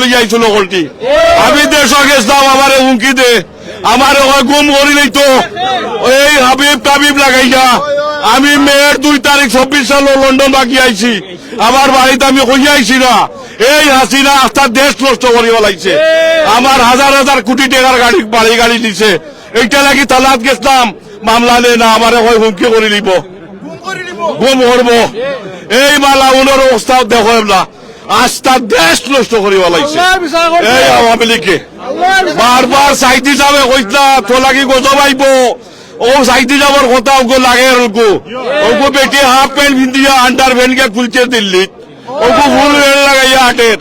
লই যাইছিল হলটি আমি দেশ গেছিলাম আমার হুমকি দে। আমার গুম করি নাই তো এই হাবিব টাবিব লাগাইয়া। আমি মেয়ের দুই তারিখ চব্বিশ সাল লন্ডন বাকি আইছি। আমার বাড়িতে আমি কইয়া আইছি না। এই হাসিনা আস্থার দেশ নষ্ট করিব লাগছে আমার হাজার হাজার কোটি টাকার গাড়ি বাড়ি গাড়ি দিছে। এইটা লাগি তালাত গেছিলাম? মামলা নে না আমার ওই হুমকি করে নিব গুম করব। এই মালা উনার অবস্থা দেখো না। আস্থা দেশ নষ্ট করিব লাগছে। এই আওয়ামী লীগে বারবার সাইডি যাবে কইতলা তোলাকি গজব আইব ও সাইডি যাবার কথা ওগো লাগে ওগো। ওগো বেটি হাফ প্যান্ট পিন্দিয়া আন্ডার প্যান্ট কে খুলছে দিল্লিত। ওগো ফুল রেল লাগাইয়া হাটের।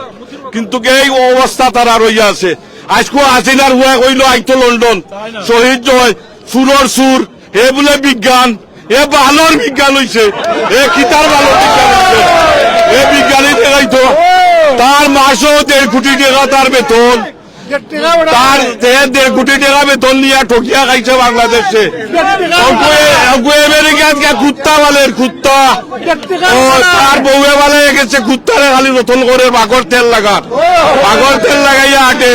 কিন্তু এই অবস্থা তারা রইয়া আছে। আজকো হাসিনার হুয়া কইলো আইতো লন্ডন। শহীদ জয় সুরর সুর। হে বলে বিজ্ঞান। এ ভালোর বিজ্ঞান হইছে। এ কিতার ভালো বিজ্ঞান হইছে। এ বিজ্ঞানী দেখাইতো তার মাসও দেড় কোটি টাকা তার বেতন। তার দেড় কোটি টাকা বেতন নিয়ে ঠকিয়া খাইছে বাংলাদেশে। কুত্তা বালের কুত্তা। তার বউয়ে বালে গেছে কুত্তারে খালি নতুন করে বাঘর তেল লাগার বাঘর তেল লাগাইয়া হাটে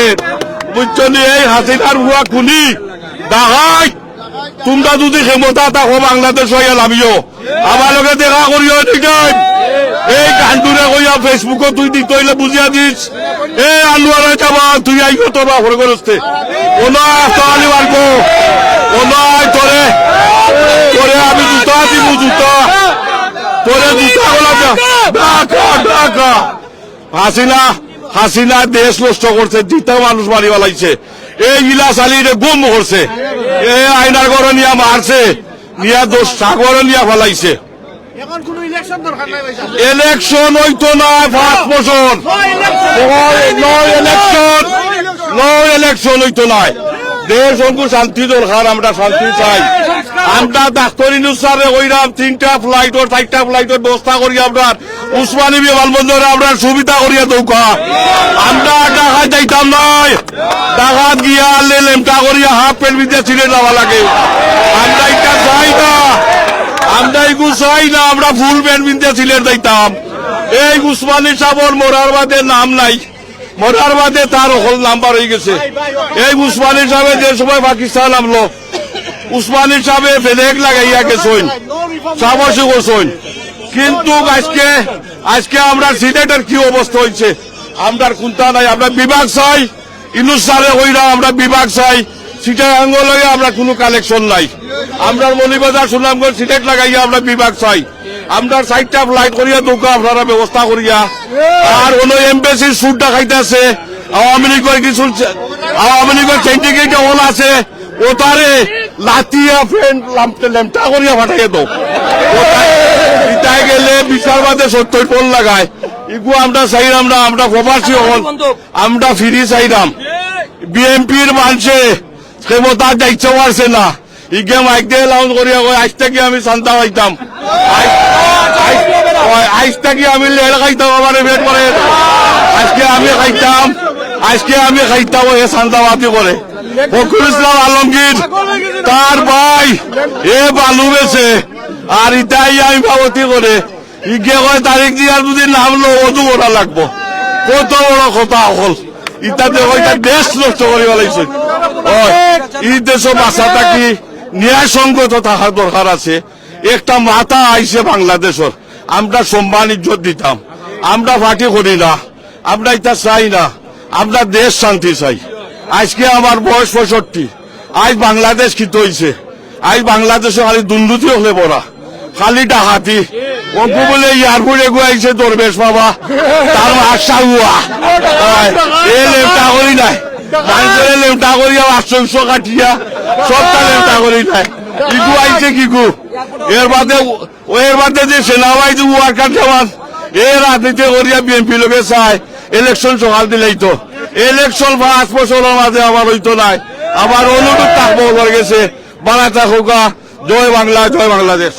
বুঝছ এই হাসিনার হুয়া খুলি দাহাই! তোমরা যদি ক্ষমতা থাকো, বাংলাদেশ হইয়া লাভিও আমার লগে দেখা ঠিকাই এই গানটুরে কইয়া ফেসবুকত তুই দিত হইলে বুঝিয়া দিস এ আলুয়ারে যাবা তুই আইগো তোর বাপরে করতে ওনা তালি মারবো ওনা তোরে তোরে আমি জুতা দিব জুতা। তোরে জুতা গোলা ডাকা ডাকা হাসিনা হাসিনা দেশ নষ্ট করছে জিতা মানুষ মারি ফেলাইছে এই গিলা চালিয়ে গুম করছে এই আইনার ঘর নিয়া মারছে নিয়া দোষ সাগর নিয়া ফেলাইছে। ইলেকশন হইতো না পাঁচ বছর ইলেকশন নো। ইলেকশন হইতো না। দেশ অঙ্কু শান্তি দরকার আমরা শান্তি চাই। আমরা ডাক্তার ইনুসারে ওইরাম তিনটা ফ্লাইটর চারটা ফ্লাইটর ব্যবস্থা করি আমরা। উসমানী বিমানবন্দরে আমরা সুবিধা করিয়া দৌকা। আমরা ঢাকা যাইতাম নাই। ঢাকা গিয়া আনলে লেমটা করিয়া হাফ প্যান্ট ভিতরে ছিঁড়ে যাওয়া লাগে। আমরা চাই না। আমরা এগু চাই না, আমরা ফুল পিনতে সিলেট যাইতাম এই উসমানী সাবর মরার বাদে নাম নাই। মরার বাদে তার হল নাম্বার হয়ে গেছে। এই উসমানী সাহেব যে সময় পাকিস্তান নামলো, উসমানী সাহেব বেলেগ লাগাইয়া গেছেন সাবসি করছেন কিন্তু আজকে আজকে আমরা সিলেটের কি অবস্থা হয়েছে? আমরা কোনটা নাই? আমরা বিভাগ চাই ইনুস সারে হইরা আমরা বিভাগ চাই সিটের আঙ্গলে আমরা কোনো কালেকশন নাই। আমরা মনিবাজার সুনামগঞ্জ সিটেট লাগাইয়া আমরা বিভাগ চাই। আমরা সাইডটা ফ্লাইট করিয়া দোকা আপনারা ব্যবস্থা করিয়া। আর কোন এমবেসির সুটটা খাইতেছে আওয়ামী লীগের কিছু আওয়ামী লীগের সিন্ডিকেট হল আছে। ও তারে লাতিয়া ফ্রেন্ড লেমটা করিয়া ফাটাইয়া দো গেলে বিচার বাদে সত্তর ফোন লাগায়। ইগু আমরা চাইলাম না আমরা প্রবাসী হল আমরা ফিরি চাইলাম বিএনপির মানুষে ক্ষমতার দায়িত্ব পারছে না ইগে মাইক দিয়ে লাউন্স করিয়া কয় আজ থেকে আমি শান্তা পাইতাম। আজ থেকে আমি লেল খাইতাম আমার বেট করে আজকে আমি খাইতাম, আজকে আমি খাইতাম এ শান্তাবাদী করে। ফখরুল ইসলাম আলমগীর, তার ভাই, এ বালু বেছে, আর ইটাই আমি ভাবতি করে। ইগে কয়, তারিখ দিয়ার যদি নাম লো অজু করা লাগবো। কত বড় কথা হল ইতাতে কয়টা দেশ নষ্ট করিব লাগছে এই দেশ বাসা থাকি ন্যায় সংগত থাকার দরকার আছে একটা মাথা আইছে বাংলাদেশের আমরা সম্মান ইজ্জত দিতাম আমরা পার্টি করি না আমরা এটা চাই না আমরা দেশ শান্তি চাই আজকে আমার বয়স পঁয়ষট্টি। আজ বাংলাদেশ কিত হয়েছে আজ বাংলাদেশে খালি দুর্নীতি হলে বড়া খালি অঙ্কু বলে এয়ারপোর্ট এগু আইছে দরবেশ বাবা। তার আশা এ লেপটা করি নাই। মানুষের লেপটা করিয়া আশ্চর্য কাটিয়া সবটা লেপটা করি নাই। ইগু আইছে কিগু এর বাদে এর বাদে যে সেনাবাহিনী ওয়ার্কার জওয়ান এ রাজনীতি করিয়া বিএনপি লোকে চায়। ইলেকশন সকাল দিলেই তো। ইলেকশন পাঁচ বছরের মাঝে আবার হইতো নাই। আবার অনুরোধ থাকব গেছে বাংলা থাকুকা জয় বাংলা, জয় বাংলাদেশ।